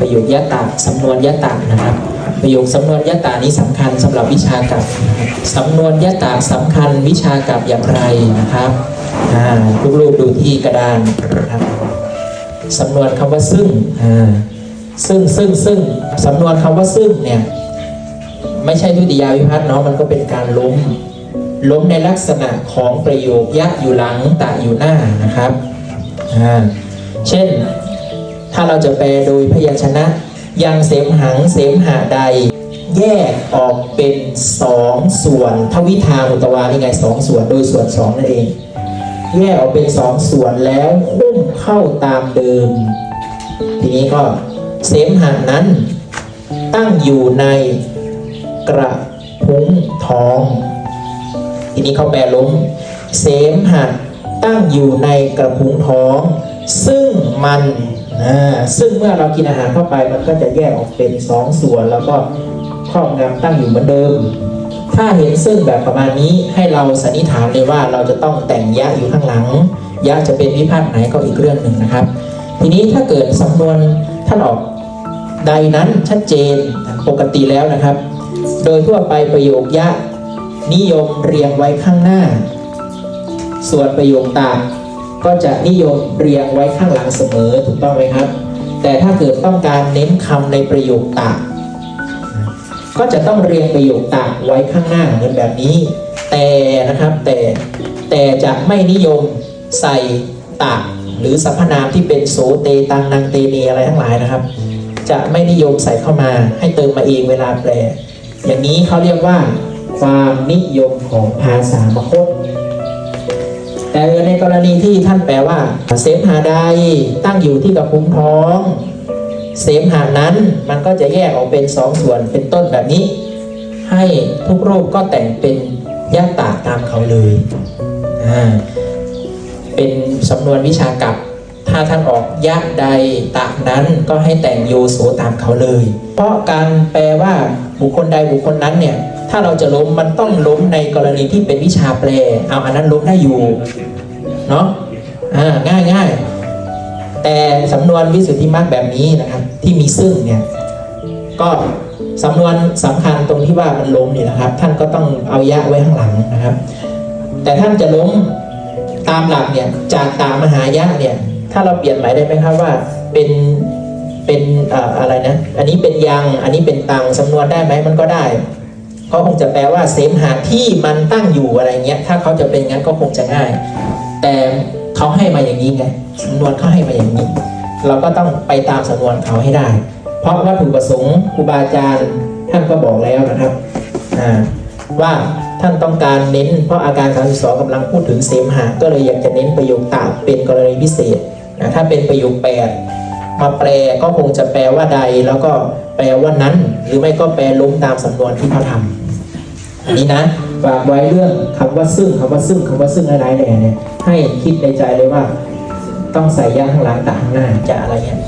ประโยคยะตะสำนวนยะตะนะครับ ประโยคสำนวนยะตะนี้สำคัญสำหรับวิชากับสำนวนยะตะสำคัญวิชากับอย่างไรนะครับอ่าลูกๆดูที่กระดานนะครับสำนวนคำว่าซึ่งอ่าซึ่งซึ่งซึ่งสำนวนคำว่าซึ่งเนี่ยไม่ใช่ทุติยาวิพัฒน์เนาะมันก็เป็นการล้มล้มในลักษณะของประโยคยะอยู่หลังตะอยู่หน้านะครับอ่าเช่น ถ้าเราจะแปลโดยพยัญชนะ ยังเสมหังเสมหะใด แยกออกเป็นสองส่วน ทวิทามุตวานี่ไงสองส่วนโดยส่วนสองนั่นเอง แยกออกเป็นสองส่วนแล้วคุ้มเข้าตามเดิม ทีนี้ก็เสมหะนั้น ตั้งอยู่ในกระพุ้งท้อง ทีนี้เขาแปลล้มเสมหะตั้งอยู่ในกระพุ้งท้อง ซึ่งมัน อ่าซึ่งเมื่อเรากินอาหารเข้าไปมันก็จะแยกออกเป็นสองส่วนแล้วก็ครอบงำตั้งอยู่เหมือนเดิม ถ้าเห็นซึ่งแบบประมาณนี้ให้เราสันนิษฐานเลยว่าเราจะต้องแต่งยะอยู่ข้างหลังยะจะเป็นวิพากษ์ไหนก็อีกเรื่องหนึ่งนะครับ ทีนี้ถ้าเกิดสำนวนท่านออกใดนั้นชัดเจนปกติแล้วนะครับ โดยทั่วไปประโยคยะนิยมเรียงไว้ข้างหน้า ส่วนประโยคตา ก็จะนิยมเรียงไว้ข้างหลังเสมอถูกต้องไหมครับ แต่ถ้าเกิดต้องการเน้นคำในประโยคตามก็จะต้องเรียงประโยคตามไว้ข้างหน้าเหมือนแบบนี้ แต่นะครับแต่แต่จะไม่นิยมใส่ตากหรือสรรพนามที่เป็นโสเตตังนังเตเนอะไรทั้งหลายนะครับ จะไม่นิยมใส่เข้ามาให้เติมมาเองเวลาแปล อย่างนี้เขาเรียกว่า ความนิยมของภาษามคต แต่ในกรณีที่ท่านแปลว่าเสมหาใดตั้งอยู่ที่กระพุ้งท้อง เสมหานั้นมันก็จะแยกออกเป็นสองส่วนเป็นต้นแบบนี้ ให้ทุกรูปก็แต่งเป็นยะตาตามเขาเลยอ่าเป็นสำนวนวิชากับาท่านออกยะใดตากนั้นก็ให้แต่งโยโสตามเขาเลย เพราะการแปลว่าบุคคลใดบุคคลนั้นเนี่ยถ้าเราจะล้มมันต้องล้มในกรณีที่เป็นวิชาแปล เอาอันนั้นล้มได้อยู่เนาะอ่าง่ายง่ายแต่สำนวนวิสุทธิมรรคแบบนี้นะครับ ที่มีซึ่งเนี่ยก็สำนวนสำคัญตรงที่ว่ามันล้มนี่นะครับ ท่านก็ต้องเอายะไว้ข้างหลังนะครับ แต่ท่านจะล้มตามหลักเนี่ยจากตามมหายะเนี่ย ถ้าเราเปลี่ยนหมายได้ไหมครับว่าเป็นเป็นอะไรนะ อันนี้เป็นยัง อันนี้เป็นตังสำนวนได้ไหมมันก็ได้เขาคงจะแปลว่าเสมหะที่มันตั้งอยู่อะไรเงี้ย ถ้าเขาจะเป็นงั้นก็คงจะง่าย แต่เขาให้มาอย่างนี้ไงสำนวนเขาให้มาอย่างนี้ เราก็ต้องไปตามสำนวนเขาให้ได้ เพราะวัตถุประสงค์ครูบาอาจารย์ท่านก็บอกแล้วนะครับว่าท่านต้องการเน้น เพราะอาการ32กำลังพูดถึงเสมหะก็เลยอยากจะเน้นประโยคตามเป็นกรณีพิเศษ นะถ้าเป็นประโยคแปดมาแปลก็คงจะแปลว่าใด แล้วก็แปลว่านั้น หรือไม่ก็แปลล้มตามสำนวนที่เขาทำอันนี้นะฝากไว้เรื่องคำว่าซึ่งคำว่าซึ่งคำว่าซึ่งอะไรแน่เนี่ยให้คิดในใจเลยว่า ต้องใส่ย่างข้างหลังตาข้างหน้าจะอะไรเนี่ย